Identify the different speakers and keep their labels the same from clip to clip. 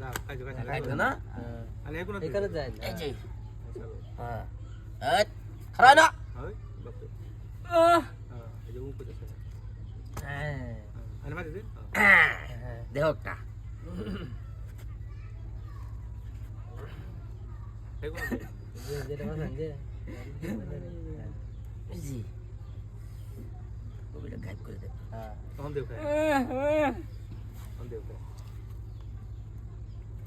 Speaker 1: না
Speaker 2: এখানে যায় না
Speaker 3: হ্যাঁ। এই খারাপ না?
Speaker 1: হ্যাঁ।
Speaker 3: দেহটা জি। ওগুলো গায়েব করে
Speaker 2: দেবো
Speaker 1: তখন দেবো তখন
Speaker 3: দেবো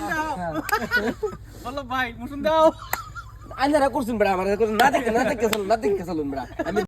Speaker 2: হ্যাঁ।
Speaker 1: বলল ভাই মুসুন দাও।
Speaker 3: আন্ধারা করছেন বেড়া আমার না দেখে না দেখে চলুন না দেখে চলুন বেড়া। আমি